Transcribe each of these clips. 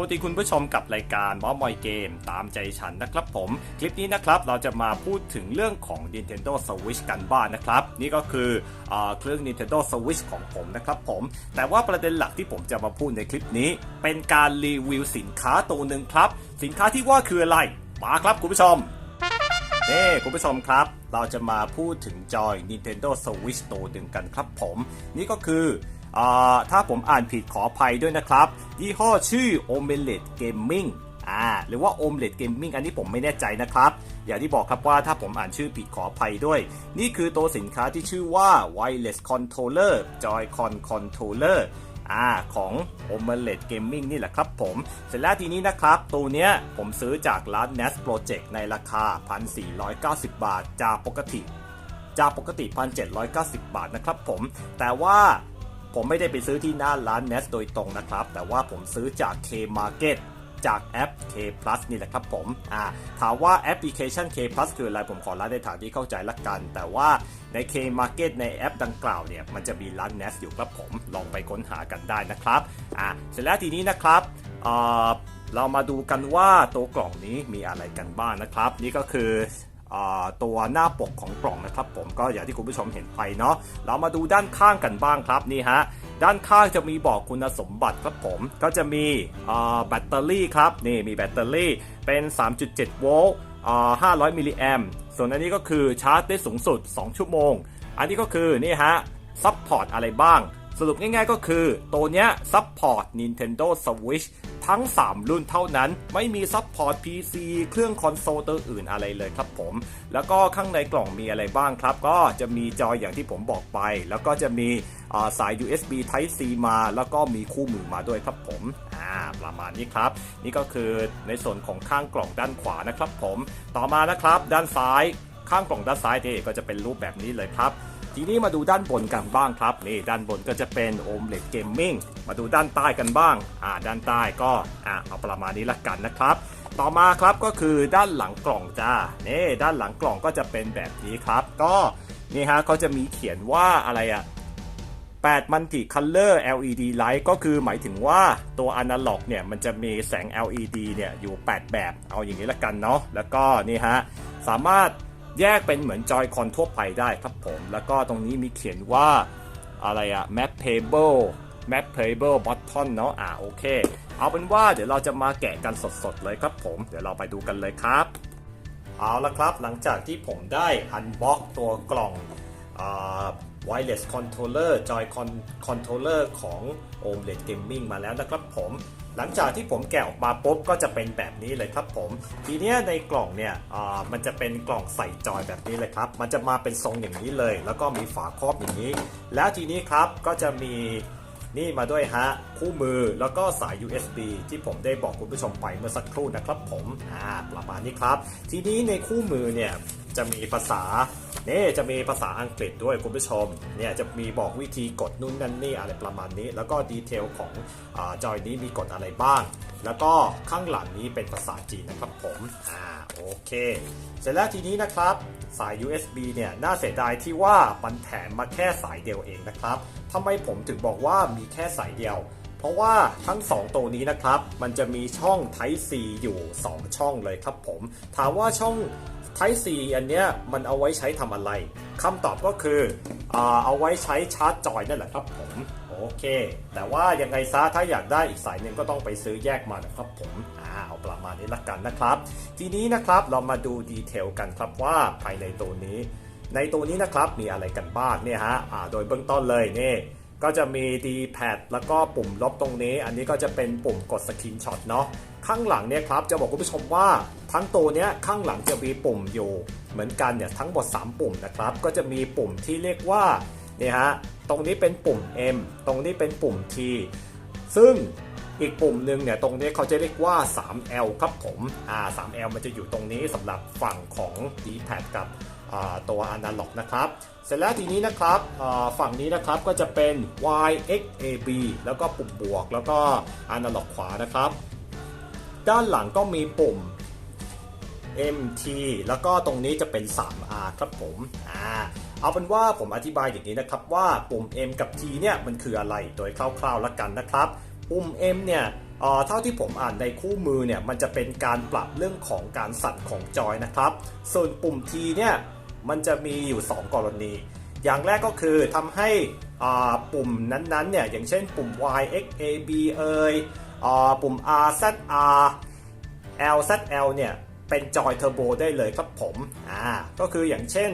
วัสดีคุณผู้ชมกับรายการมอมอยเกม ตามใจฉันนะครับผม คลิปนี้นะครับเราจะมาพูดถึงเรื่องของ Nintendo Switch กันบ้างนนะครับ นี่ก็คืออเครื่อง Nintendo Switch ของผมนะครับผม แต่ว่าประเด็นหลักที่ผมจะมาพูดในคลิปนี้ เป็นการรีวิวสินค้าตัวหนึ่งครับ สินค้าที่ว่าคืออะไร มาครับคุณผู้ชมเน่คุณผู้ชมครับ เราจะมาพูดถึงจอย Nintendo Switch ตัวหนึ่งกันครับผม นี่ก็คือ ถ้าผมอ่านผิดขออภัยด้วยนะครับ ยี่ห้อชื่อ o m e l e t Gaming อ่าหรือว่า o m e l e t Gaming อันนี้ผมไม่แน่ใจนะครับ อย่างที่บอกครับว่าถ้าผมอ่านชื่อผิดขออภัยด้วย นี่คือตัวสินค้าที่ชื่อว่า Wireless Controller Joy-Con Controller อ่าของ o m e l e t Gaming นี่แหละครับผม เสร็จแล้วทีนี้นะครับ ตัวเนี้ยผมซื้อจากร้าน Nest Project ในราคา 1,490 บาทจากปกติจากปกติ 1,790 บาทนะครับผม แต่ว่า ผมไม่ได้ไปซื้อที่หน้าร้าน n e s โดยตรงนะครับ แต่ว่าผมซื้อจาก K Market จากแอป K Plus นี่แหละครับผม อ่า ถามว่าแอปพลิเคชัน K Plus คืออะไร ผมขอร้านในฐานที่เข้าใจละกัน แต่ว่าใน K Market ในแอปดังกล่าวเนี่ย มันจะมีร้าน n e s อยู่ครับผม ลองไปค้นหากันได้นะครับ อ่า เสร็จแล้วทีนี้นะครับเอ่าเรามาดูกันว่าตัวกล่องนี้มีอะไรกันบ้างนะครับ นี่ก็คือ ตัวหน้าปกของกล่องนะครับ ผมก็อย่างที่คุณผู้ชมเห็นไปเนาะเรามาดูด้านข้างกันบ้างครับนี่ฮะด้านข้างจะมีบอกคุณสมบัติครับผมก็จะมีแบตเตอรี่ครับนี่มีแบตเตอรี่เป็น 3.7 โวลต์อ่า500 มิลลิแอมส่วนอันนี้ก็คือชาร์จได้สูงสุด 2 ชั่วโมง อันนี้ก็คือนี่ฮะซัพพอร์ตอะไรบ้าง สรุปง่ายๆก็คือ ตัวเนี้ยซัพพอร์ต Nintendo Switch ทั้ง 3 รุ่นเท่านั้น ไม่มีซัพพอร์ต PC เครื่องคอนโซลตัวอื่นอะไรเลยครับผม แล้วก็ข้างในกล่องมีอะไรบ้างครับ ก็จะมีจอยอย่างที่ผมบอกไป แล้วก็จะมีาสาย USB Type C มา แล้วก็มีคู่มือมาด้วยครับผมประมาณนี้ครับ นี่ก็คือในส่วนของข้างกล่องด้านขวานะครับผม ต่อมานะครับด้านซ้ายข้างกล่องด้านซ้ายนี่ก็จะเป็นรูปแบบนี้เลยครับ ทีนี้มาดูด้านบนกันบ้างครับนี่ด้านบนก็จะเป็นโอมเล็ตเกมมิ่งมาดูด้านใต้กันบ้างอ่าด้านใต้ก็อ่าเอาประมาณนี้ละกันนะครับ ต่อมาครับก็คือด้านหลังกล่องจ้านี่ด้านหลังกล่องก็จะเป็นแบบนี้ครับ ก็นี่ฮะเขาจะมีเขียนว่าอะไรอะ8 Multi Color LED Light ก็คือหมายถึงว่าตัว Analog เนี่ยมันจะมีแสง LED เนี่ยอยู่ 8 แบบเอาอย่างนี้ละกันเนาะแล้วก็นี่ฮะสามารถ แยกเป็นเหมือนจอยคอนทั่วไปได้ครับผม แล้วก็ตรงนี้มีเขียนว่าอะไรอะ Map Table Map Table Button เนาะอ่าโอเค เอาเป็นว่าเดี๋ยวเราจะมาแกะกันสดๆเลยครับผม เดี๋ยวเราไปดูกันเลยครับ เอาละครับหลังจากที่ผมได้อันบ็อกตัวกล่องอ่า wireless controller Joy-Con controller ของ OLED Gaming มาแล้วนะครับผม หลังจากที่ผมแกะออกมาปุ๊บก็จะเป็นแบบนี้เลยครับผม ทีเนี้ยในกล่องเนี่ยมันจะเป็นกล่องใส่จอยแบบนี้เลยครับ มันจะมาเป็นทรงอย่างนี้เลย แล้วก็มีฝาครอบอย่างนี้ แล้วทีนี้ครับก็จะมีนี่มาด้วยฮะ คู่มือแล้วก็สาย USB ที่ผมได้บอกคุณผู้ชมไปเมื่อสักครู่นะครับผมอ่าประมาณนี้ครับ ทีนี้ในคู่มือเนี่ยจะมีภาษาเนี่จะมีภาษาอังกฤษด้วยคุณผู้ชมเนี่ยจะมีบอกวิธีกดนู่นนั่นนี่อะไรประมาณนี้ แล้วก็ดีเทลของอจอยนี้มีกดอะไรบ้าง แล้วก็ข้างหลังนี้เป็นภาษาจีนนะครับผมอ่าโอเคเสร็จแล้วทีนี้นะครับสาย USB เนี่ยน่าเสียดายที่ว่ามันแถมมาแค่สายเดียวเองนะครับทำไมผมถึงบอกว่ามีแค่สายเดียวเพราะว่าทั้ง 2 ตัวนี้นะครับ มันจะมีช่อง Type C อยู่ 2 ช่องเลยครับผม ถามว่าช่อง Type C อันเนี้ยมันเอาไว้ใช้ทำอะไรคำตอบก็คือเอาไว้ใช้ชาร์จจอยนั่นแหละครับผมโอเค แต่ว่ายังไงซะถ้าอยากได้อีกสายหนึ่งก็ต้องไปซื้อแยกมานะครับผมอ่าเอาประมาณนี้ละกันนะครับ ทีนี้นะครับเรามาดูดีเทลกันครับว่าภายในตัวนี้ ในตัวนี้นะครับมีอะไรกันบ้างเนี่ยฮะอ่าโดยเบื้องต้นเลยนี่ ก็จะมี D-pad แล้วก็ปุ่มลบตรงนี้ อันนี้ก็จะเป็นปุ่มกดสกรีนช็อตเนาะข้างหลังเนี่ยครับจะบอกคุณผู้ชมว่าทั้งตัวเนี้ยข้างหลังจะมีปุ่มอยู่ เหมือนกันเนี่ยทั้งหมด 3 ปุ่มนะครับ ก็จะมีปุ่มที่เรียกว่าเนี่ยฮะตรงนี้เป็นปุ่ม M ตรงนี้เป็นปุ่ม T ซึ่งอีกปุ่มหนึ่งเนี่ยตรงนี้เขาจะเรียกว่า 3L ครับผมอ่า 3L มันจะอยู่ตรงนี้สำหรับฝั่งของ D-pad กับ อ่าตัว Analog นะครับ เสร็จแล้วทีนี้นะครับฝั่งนี้นะครับก็จะเป็น Y X A B แล้วก็ปุ่มบวก แล้วก็ Analog ขวานะครับ ด้านหลังก็มีปุ่ม MT แล้วก็ตรงนี้จะเป็น 3R ครับผมอ่าเอาเป็นว่าผมอธิบายอย่างนี้นะครับว่าปุ่ม M กับ T เนี่ยมันคืออะไรโดยคร่าวๆแล้วกันนะครับ ปุ่ม M เนี่ยเท่าที่ผมอ่านในคู่มือเนี่ยมันจะเป็นการปรับเรื่องของการสั่นของจอยนะครับ ส่วนปุ่ม T เนี่ย มันจะมีอยู่ 2 กรณี อย่างแรกก็คือทำให้ปุ่มนั้นๆเนี่ยอย่างเช่นปุ่ม Y X A B เอยปุ่ม R Z R LZL เนี่ยเป็นจอยเทอร์โบได้เลยครับผมอ่าก็คืออย่างเช่น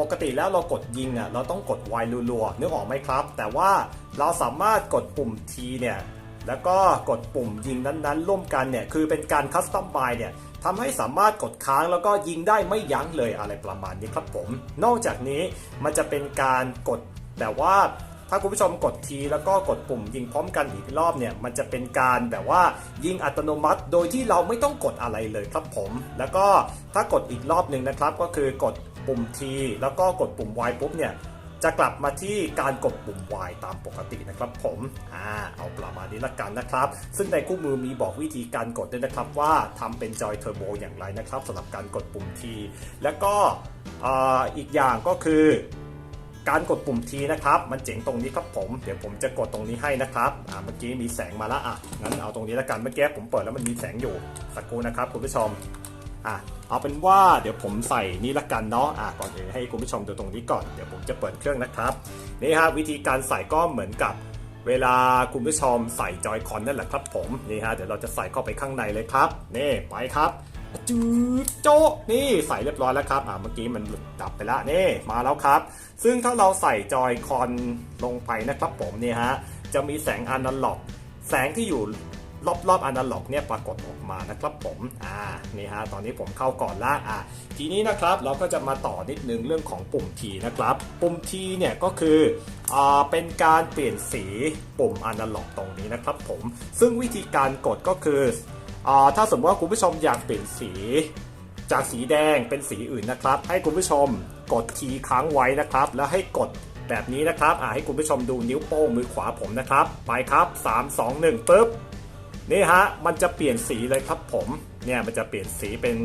ปกติแล้วเรากดยิงอะเราต้องกด Y รัวๆนึกออกไหมครับ แต่ว่าเราสามารถกดปุ่ม T เนี่ยแล้วก็กดปุ่มยิงนั้นๆ ร่วมกันเนี่ยคือเป็นการคัสตอมไ e เนี่ย ทำให้สามารถกดค้างแล้วก็ยิงได้ไม่ยั้งเลยอะไรประมาณนี้ครับผม นอกจากนี้มันจะเป็นการกดแบบว่าถ้าคุณผู้ชมกดทีแล้วก็กดปุ่มยิงพร้อมกันอีกรอบเนี่ย มันจะเป็นการแบบว่ายิงอัตโนมัติ โดยที่เราไม่ต้องกดอะไรเลยครับผม แล้วก็ถ้ากดอีกรอบหนึ่งนะครับ ก็คือกดปุ่ม T แล้วก็กดปุ่ม Y ปุ๊บเนี่ย จะกลับมาที่การกดปุ่ม Y ตามปกตินะครับผมอ่าเอาประมาณนี้ละกันนะครับ ซึ่งในคู่มือมีบอกวิธีการกดด้วยนะครับว่าทำเป็นจอยเทอร์โบอย่างไรนะครับสำหรับการกดปุ่ม T แล้วก็อีกอย่างก็คือการกดปุ่ม T นะครับ มันเจ๋งตรงนี้ครับผม เดี๋ยวผมจะกดตรงนี้ให้นะครับ อ่า เมื่อกี้มีแสงมาแล้วอะ งั้นเอาตรงนี้แล้วกัน เมื่อกี้ผมเปิดแล้วมันมีแสงอยู่ สักครู่นะครับคุณผู้ชม อะเอาเป็นว่าเดี๋ยวผมใส่นี่ละกันเนาะอะก่อนอื่นให้คุณผู้ชมดูตรงนี้ก่อนเดี๋ยวผมจะเปิดเครื่องนะครับนี่ฮะวิธีการใส่ก็เหมือนกับเวลาคุณผู้ชมใส่จอยคอนนั่นแหละครับผมนี่ฮะเดี๋ยวเราจะใส่เข้าไปข้างในเลยครับนี่ไปครับจืดโจะนี่ใส่เรียบร้อยแล้วครับอ่าเมื่อกี้มันหลุดดับไปแล้วนี่มาแล้วครับ ซึ่งถ้าเราใส่จอยคอนลงไปนะครับผมนี่ฮะจะมีแสงอนาล็อก แสงที่อยู่ รอบๆอนาล็อกเนี่ยปรากฏออกมานะครับผมอ่านี่ฮะตอนนี้ผมเข้าก่อนละอ่าทีนี้นะครับเราก็จะมาต่อนิดนึงเรื่องของปุ่ม T นะครับปุ่ม T เนี่ยก็คืออ่าเป็นการเปลี่ยนสีปุ่มอนาล็อกตรงนี้นะครับผมซึ่งวิธีการกดก็คืออ่าถ้าสมมติว่าคุณผู้ชมอยากเปลี่ยนสีจากสีแดงเป็นสีอื่นนะครับ ให้คุณผู้ชมกดคีย์ค้างไว้นะครับ แล้วให้กดแบบนี้นะครับอ่าให้คุณผู้ชมดูนิ้วโป้งมือขวาผมนะครับ ไปครับ 3 2 1ปึ๊บ นี่ฮะมันจะเปลี่ยนสีเลยครับผมเนี่ยมันจะเปลี่ยนสีเป็น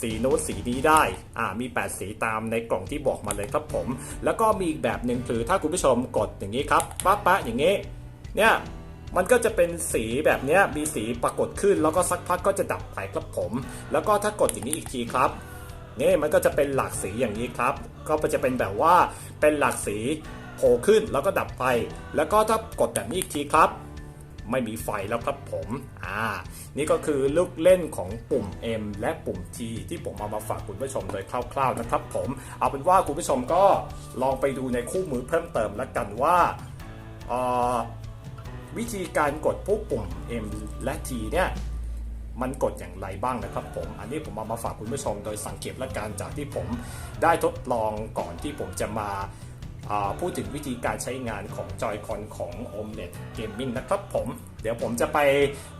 สีโน้ตสีนี้ได้ อ่า มี 8 สีตามในกล่องที่บอกมาเลยครับผม แล้วก็มีอีกแบบหนึ่งคือถ้าคุณผู้ชมกดอย่างนี้ครับปั๊บปะอย่างนี้ เนี่ย มันก็จะเป็นสีแบบนี้มีสีปรากฏขึ้น แล้วก็สักพักก็จะดับไปครับผม แล้วก็ถ้ากดอย่างนี้อีกทีครับ นี่มันก็จะเป็นหลากสีอย่างนี้ครับ ก็จะเป็นแบบว่าเป็นหลากสีโผล่ขึ้นแล้วก็ดับไป แล้วก็ถ้ากดแบบนี้อีกทีครับ ไม่มีไฟแล้วครับผมอ่านี่ก็คือลูกเล่นของปุ่ม M และปุ่ม T ที่ผมเอามาฝากคุณผู้ชมโดยคร่าวๆนะครับผมเอาเป็นว่าคุณผู้ชมก็ลองไปดูในคู่มือเพิ่มเติมแล้วกันว่าวิธีการกดพวกปุ่ม M และ T เนี่ยมันกดอย่างไรบ้างนะครับผม อันนี้ผมเอามาฝากคุณผู้ชมโดยสังเกตและการจากที่ผมได้ทดลองก่อนที่ผมจะมา พูดถึงวิธีการใช้งานของ Joy-Con ของ OMNET Gaming นะครับผม เดี๋ยวผมจะไป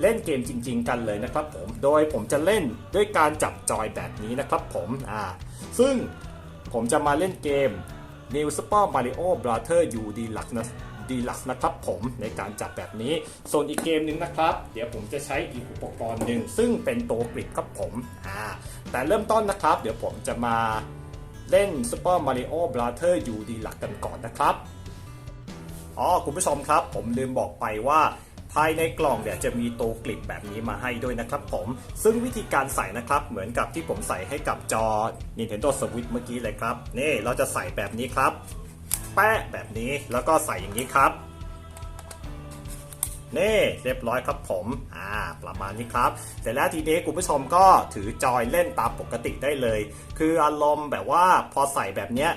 เล่นเกมจริง ๆ กันเลยนะครับผม โดยผมจะเล่นด้วยการจับจอยแบบนี้นะครับผมอ่าซึ่งผมจะมาเล่นเกม New Super Mario Brother U Deluxe นะดีลักนะครับผมในการจับแบบนี้ ส่วนอีกเกมหนึ่งนะครับ เดี๋ยวผมจะใช้อีกอุปกรณ์หนึ่งซึ่งเป็นตัวกริดครับผมอ่าแต่เริ่มต้นนะครับ เดี๋ยวผมจะมา เล่น Super Mario Brother อยู่ดีหลักันก่อนนะครับ อ๋อ คุณผู้ชมครับ ผมลืมบอกไปว่าภายในกล่องเนี่ยจะมีตัวกลิปแบบนี้มาให้ด้วยนะครับผม ซึ่งวิธีการใส่นะครับ เหมือนกับที่ผมใส่ให้กับจอ Nintendo Switch เมื่อกี้เลยครับ นี่เราจะใส่แบบนี้ครับ แปะแบบนี้แล้วก็ใส่อย่างนี้ครับ นี่เรียบร้อยครับผม อ่า ประมาณนี้ครับ เสร็จแล้วทีนี้คุณผู้ชมก็ถือจอยเล่นตามปกติได้เลย คืออารมณ์แบบว่าพอใส่แบบเนี้ย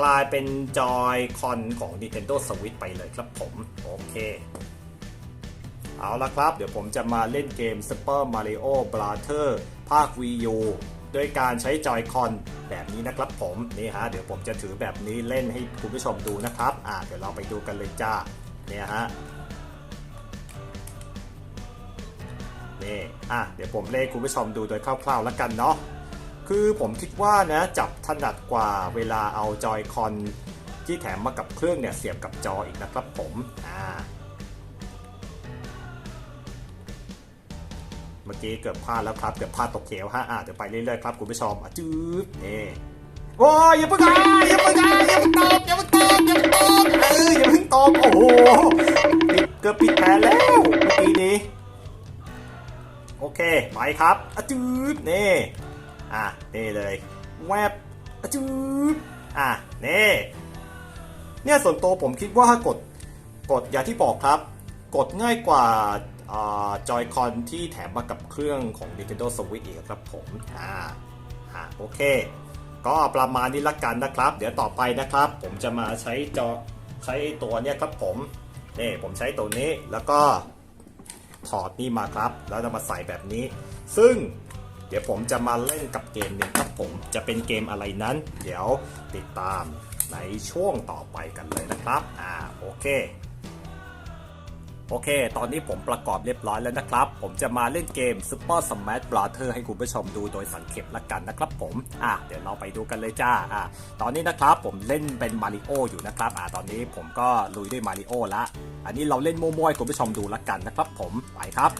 กลายเป็นจอยคอนของ Nintendo Switch ไปเลยครับผม โอเคเอาละครับ เดี๋ยวผมจะมาเล่นเกม Super Mario Brother ภาค Wii U โดยการใช้จอยคอนแบบนี้นะครับผมนี่ฮะเดี๋ยวผมจะถือแบบนี้เล่นให้คุณผู้ชมดูนะครับ อ่าเดี๋ยวเราไปดูกันเลยจ้าเนี่ยฮะ นี่อะเดี๋ยวผมเล่คุณผู้ชมดูโดยคร่าวๆแล้วกันเนาะคือผมคิดว่านะจับถนัดกว่าเวลาเอาจอยคอนที่แถมมากับเครื่องเนี่ยเสียบกับจออีกนะครับผมอ่าเมื่อกี้เกือบพลาดแล้วครับเกือบพลาดตกเขวฮะอะเดี๋ยวไปเรื่อยๆครับคุณผู้ชมอะจืดนี่โอ้ยอย่าเพิ่งอะอย่าเพิ่งอะอย่าเพิ่งตอบอย่าเพิ่งตอบอย่าเพิ่งตอบเอออย่าเพิ่งตอบโอ้โหปิดเกือบปิดแผนแล้ว ไปครับอจืดนี่อะนี่เลยแวบอจืดอะนี่เนี่ยส่วนตัวผมคิดว่ากดกดอย่างที่บอกครับ กดง่ายกว่าจอยคอนที่แถมมากับเครื่องของ Nintendo Switch อีกครับผมอ่าอ่าโอเค ก็ประมาณนี้ละกันนะครับ เดี๋ยวต่อไปนะครับ ผมจะมาใช้จอใช้ตัวเนี้ยครับผมนี่ผมใช้ตัวนี้แล้วก็ ถอดนี่มาครับ แล้วจะมาใส่แบบนี้ ซึ่งเดี๋ยวผมจะมาเล่นกับเกมหนึ่งครับผมจะเป็นเกมอะไรนั้น เดี๋ยวติดตามในช่วงต่อไปกันเลยนะครับ อ่าโอเค โอเค ตอนนี้ผมประกอบเรียบร้อยแล้วนะครับ ผมจะมาเล่นเกม Super Smash Brother ให้คุณผู้ชมดูโดยสังเขปละกันนะครับผม อะ เดี๋ยวเราไปดูกันเลยจ้า อะ ตอนนี้นะครับผมเล่นเป็นมาริโออยู่นะครับ อะ ตอนนี้ผมก็ลุยด้วยมาริโอละ อันนี้เราเล่นมั่วๆให้คุณผู้ชมดูละกันนะครับผม ไปครับ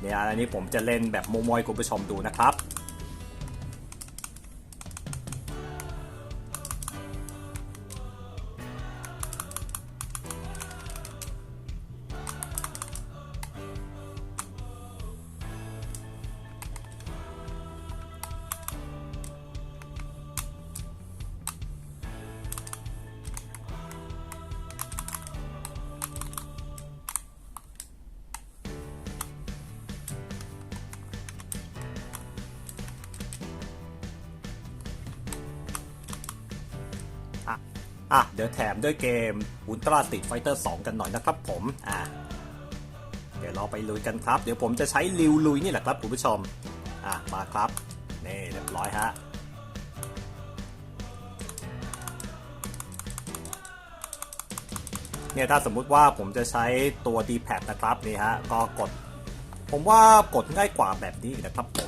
เนี่ยอันนี้ผมจะเล่นแบบมั่วๆให้คุณผู้ชมดูนะครับ อะเดี๋ยวแถมด้วยเกม Ultra Street Fighter 2กันหน่อยนะครับผมอะเดี๋ยวเราไปลุยกันครับ เดี๋ยวผมจะใช้ริวลุยนี่แหละครับคุณผู้ชมอะมาครับนี่เรียบร้อยฮะเนี่ยถ้าสมมุติว่าผมจะใช้ตัว D-pad นะครับนี่ฮะก็กด ผมว่ากดง่ายกว่าแบบนี้นะครับผม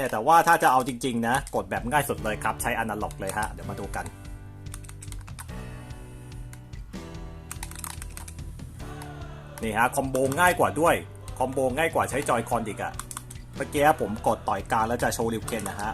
เนี่ยแต่ว่าถ้าจะเอาจริง ๆ นะ กดแบบง่ายสุดเลยครับ ใช้อนาล็อกเลยฮะ เดี๋ยวมาดูกัน นี่ฮะ คอมโบง่ายกว่าด้วย คอมโบง่ายกว่าใช้จอยคอนอีกอะเมื่อกี้ผมกดต่อยการแล้วจะโชว์ริวเคนนะฮะ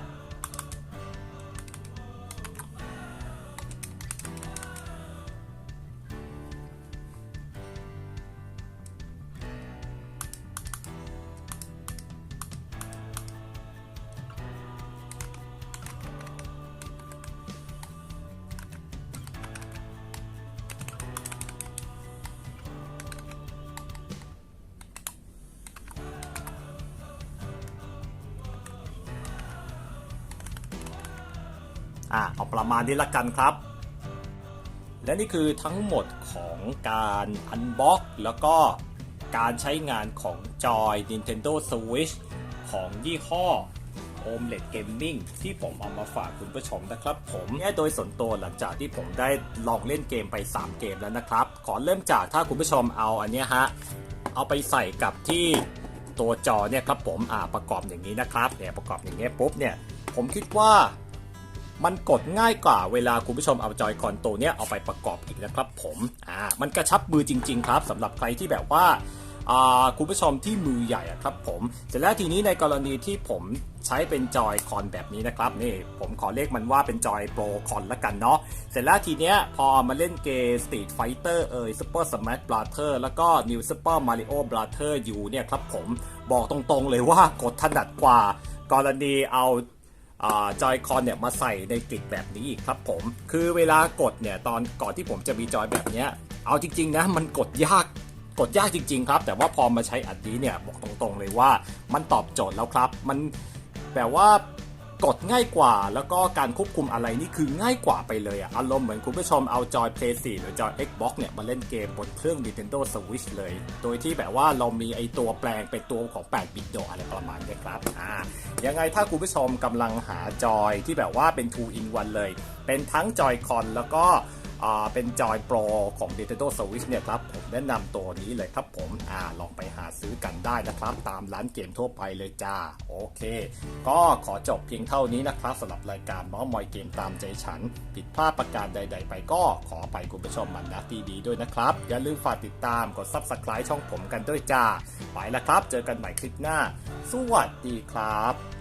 อะเอาประมาณนี้ละกันครับ และนี่คือทั้งหมดของการอันบ็อกแล้วก็การใช้งานของจอย Nintendo Switch ของยี่ห้อ OLED Gaming ที่ผมเอามาฝากคุณผู้ชมนะครับผมเนี่ยโดยส่วนตัวหลังจากที่ผมได้ลองเล่นเกมไป 3 เกมแล้วนะครับ ขอเริ่มจากถ้าคุณผู้ชมเอาอันนี้ฮะ เอาไปใส่กับที่ตัวจอเนี่ยครับผมอ่าประกอบอย่างนี้นะครับเนี่ยประกอบอย่างเงี้ยปุ๊บเนี่ยผมคิดว่า มันกดง่ายกว่าเวลาคุณผู้ชมเอาจอยคอนตัวเนี้ยเอาไปประกอบอีกนะครับผมอ่ามันกระชับมือจริง ๆ ครับสำหรับใครที่แบบว่าอ่าคุณผู้ชมที่มือใหญ่ครับผมเสร็จแล้วทีนี้ในกรณีที่ผมใช้เป็นจอยคอนแบบนี้นะครับนี่ผมขอเรียกมันว่าเป็นจอยโปรคอนละกันเนาะเสร็จแล้วทีเนี้ยพอมาเล่นเกม Street Fighter เอ่ย Super Smash Brother แล้วก็ New Super Mario Brother U เนี่ยครับผมบอกตรงๆเลยว่ากดถนัดกว่ากรณีเอา จอยคอนเนี่ยมาใส่ในกริดแบบนี้อีกครับผม คือเวลากดเนี่ยตอนก่อนที่ผมจะมีจอยแบบเนี้ยเอาจริงๆนะมันกดยากกดยากจริงๆครับ แต่ว่าพอมาใช้อันนี้เนี่ยบอกตรงๆเลยว่ามันตอบโจทย์แล้วครับ มันแบบว่า กดง่ายกว่า แล้วก็การควบคุมอะไรนี่คือง่ายกว่าไปเลยอะอารมณ์เหมือนคุณผู้ชมเอาจอย Play 4 หรือจอย Xbox เนี่ยมาเล่นเกมบนเครื่อง Nintendo Switch เลย โดยที่แบบว่าเรามีไอตัวแปลงเป็นตัวของ 8 บิตโดอะไรประมาณนี้ครับอ่ายังไงถ้าคุณผู้ชมกำลังหาจอยที่แบบว่าเป็น 2 in 1เลย เป็นทั้งจอยคอนแล้วก็ เป็นจอยโปรของ Nintendo Switch เนี่ยครับ ผมแนะนำตัวนี้เลยครับผมอลองไปหาซื้อกันได้นะครับ ตามร้านเกมทั่วไปเลยจ้า โอเค ก็ขอจบเพียงเท่านี้นะครับสำหรับรายการมาส์มอยเกมตามใจฉัน ผิดพลาดประการใด ๆ ไปก็ขอไปคุณผู้ชมมันนะดีๆด้วยนะครับ อย่าลืมฝากติดตามกด Subscribe ช่องผมกันด้วยจ้า ไปแล้วครับ เจอกันใหม่คลิปหน้า สวัสดีครับ